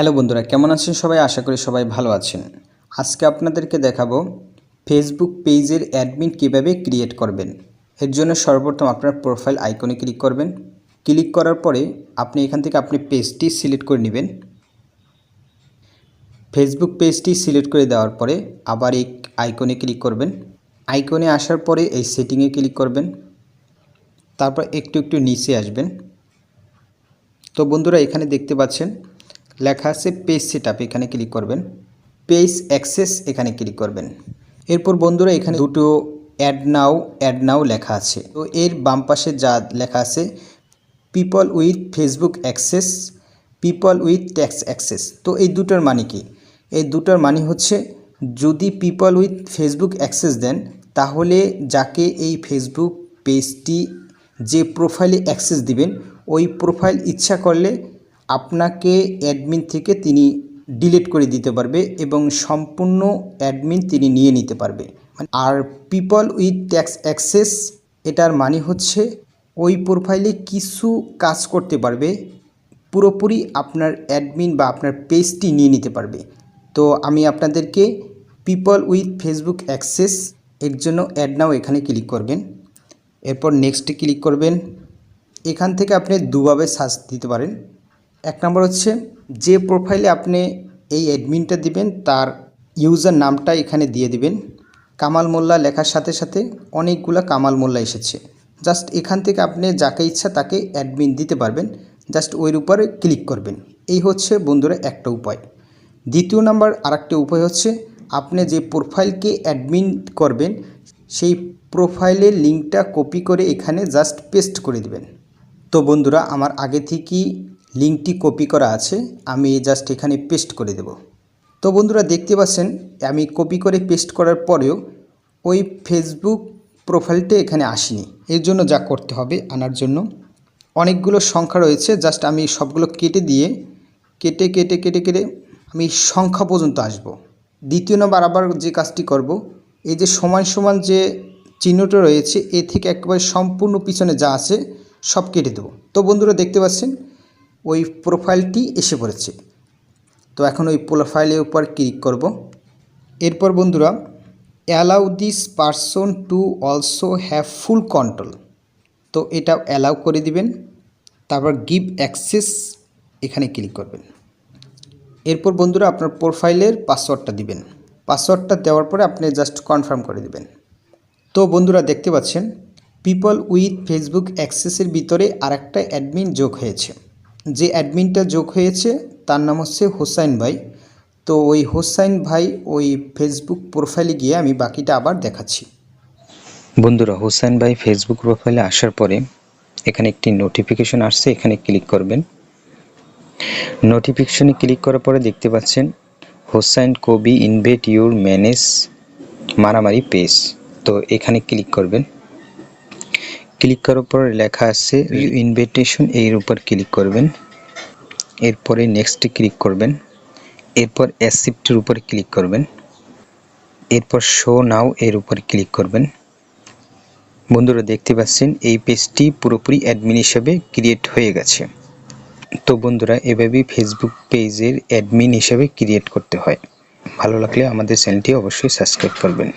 Hello বন্ধুরা, কেমন আছেন সবাই? আশা করি সবাই ভালো আছেন। আজকে আপনাদেরকে দেখাবো ফেসবুক পেজের অ্যাডমিন কীভাবে ক্রিয়েট করবেন। এর জন্য সর্বপ্রথম আপনার প্রোফাইল আইকনে ক্লিক করবেন। ক্লিক করার পরে আপনি এখান থেকে আপনি পেজটি সিলেক্ট করে নেবেন। ফেসবুক পেজটি সিলেক্ট করে দেওয়ার পরে আবার এই আইকনে ক্লিক করবেন। আইকনে আসার পরে এই সেটিংয়ে ক্লিক করবেন। তারপর একটু একটু নিচে আসবেন। তো বন্ধুরা, এখানে দেখতে পাচ্ছেন লেখা আছে পেজ সেট এখানে ক্লিক করবেন। পেজ অ্যাক্সেস এখানে ক্লিক করবেন। এরপর বন্ধুরা, এখানে দুটো অ্যাড নাও অ্যাড নাও লেখা আছে। তো এর বাম পাশে যা লেখা আছে people with Facebook access people with tax access তো এই দুটোর মানে কি? এই দুটোর মানে হচ্ছে, যদি পিপল উইথ ফেসবুক অ্যাক্সেস দেন, তাহলে যাকে এই ফেসবুক পেজটি যে প্রোফাইলে অ্যাক্সেস দিবেন, ওই প্রোফাইল ইচ্ছা করলে আপনাকে অ্যাডমিন থেকে তিনি ডিলিট করে দিতে পারবে এবং সম্পূর্ণ অ্যাডমিন তিনি নিয়ে নিতে পারবে। আর পিপল উইথ ট্যাক্স অ্যাক্সেস এটার মানে হচ্ছে ওই প্রোফাইলে কিছু কাজ করতে পারবে, পুরোপুরি আপনার অ্যাডমিন বা আপনার পেজটি নিয়ে নিতে পারবে। তো আমি আপনাদেরকে পিপল উইথ ফেসবুক অ্যাক্সেস এর জন্য অ্যাড নাও এখানে ক্লিক করবেন। এরপর নেক্সটে ক্লিক করবেন। এখান থেকে আপনি দুভাবে সার্চ দিতে পারেন। এক নম্বর হচ্ছে, যে প্রোফাইলে আপনি এই অ্যাডমিনটা দিবেন, তার ইউজার নামটা এখানে দিয়ে দিবেন। কামাল মোল্লা লেখার সাথে সাথে অনেকগুলো কামাল মোল্লা এসেছে। জাস্ট এখান থেকে আপনি যাকে ইচ্ছা তাকে অ্যাডমিন দিতে পারবেন, জাস্ট ওইর উপরে ক্লিক করবেন। এই হচ্ছে বন্ধুরা একটা উপায়। দ্বিতীয় নাম্বার আরেকটা উপায় হচ্ছে, আপনি যে প্রোফাইলকে অ্যাডমিন করবেন, সেই প্রোফাইলের লিঙ্কটা কপি করে এখানে জাস্ট পেস্ট করে দিবেন। তো বন্ধুরা, আমার আগে থেকেই লিঙ্কটি কপি করা আছে, আমি জাস্ট এখানে পেস্ট করে দেব। তো বন্ধুরা দেখতে পাচ্ছেন, আমি কপি করে পেস্ট করার পরেও ওই ফেসবুক প্রোফাইলটা এখানে আসেনি। এর জন্য যা করতে হবে আনার জন্য, অনেকগুলো সংখ্যা রয়েছে, জাস্ট আমি সবগুলো কেটে দিয়ে, কেটে কেটে কেটে কেটে আমি সংখ্যা পর্যন্ত আসব। দ্বিতীয় নম্বর আবার যে কাজটি করব, এই যে সমান সমান যে চিহ্নটা রয়েছে, এ থেকে একেবারে সম্পূর্ণ পিছনে যা আছে সব কেটে দেবো। তো বন্ধুরা দেখতে পাচ্ছেন ওই প্রোফাইলটি এসে পড়েছে। তো এখন ওই প্রোফাইলের উপর ক্লিক করব। এরপর বন্ধুরা allow this person to also have full control তো এটা অ্যালাউ করে দিবেন, তারপর গিভ অ্যাক্সেস এখানে ক্লিক করবেন। এরপর বন্ধুরা, আপনার প্রোফাইলের পাসওয়ার্ডটা দিবেন। পাসওয়ার্ডটা দেওয়ার পরে আপনি জাস্ট কনফার্ম করে দিবেন। তো বন্ধুরা, দেখতে পাচ্ছেন পিপল উইথ ফেসবুক অ্যাক্সেসের ভিতরে আরেকটা অ্যাডমিন যোগ হয়েছে। যে অ্যাডমিনটা যোগ হয়েছে, তার নাম হচ্ছে হোসাইন ভাই। তো ওই হোসাইন ভাই ওই ফেসবুক প্রোফাইলে গিয়ে আমি বাকিটা আবার দেখাচ্ছি। বন্ধুরা, হোসাইন ভাই ফেসবুক প্রোফাইলে আসার পরে এখানে একটি নোটিফিকেশন আসছে, এখানে ক্লিক করবেন। নোটিফিকেশনে ক্লিক করার পরে দেখতে পাচ্ছেন, হোসাইন কবি ইনভেট ইউর ম্যানেজ মারামারি পেজ। তো এখানে ক্লিক করবেন। ক্লিক করার পর লেখা আছে ইনভিটেশন এর উপর ক্লিক করবেন। এরপরে নেক্সটে ক্লিক করবেন। এরপর অ্যাসিপ্টের উপর ক্লিক করবেন। এরপর শো নাও এর উপর ক্লিক করবেন। বন্ধুরা, দেখতে পাচ্ছেন, এই পেজটি পুরোপুরি অ্যাডমিন হিসেবে ক্রিয়েট হয়ে গেছে। তো বন্ধুরা, এভাবেই ফেসবুক পেজের অ্যাডমিন হিসেবে ক্রিয়েট করতে হয়। ভালো লাগলে আমাদের চ্যানেলটি অবশ্যই সাবস্ক্রাইব করবেন।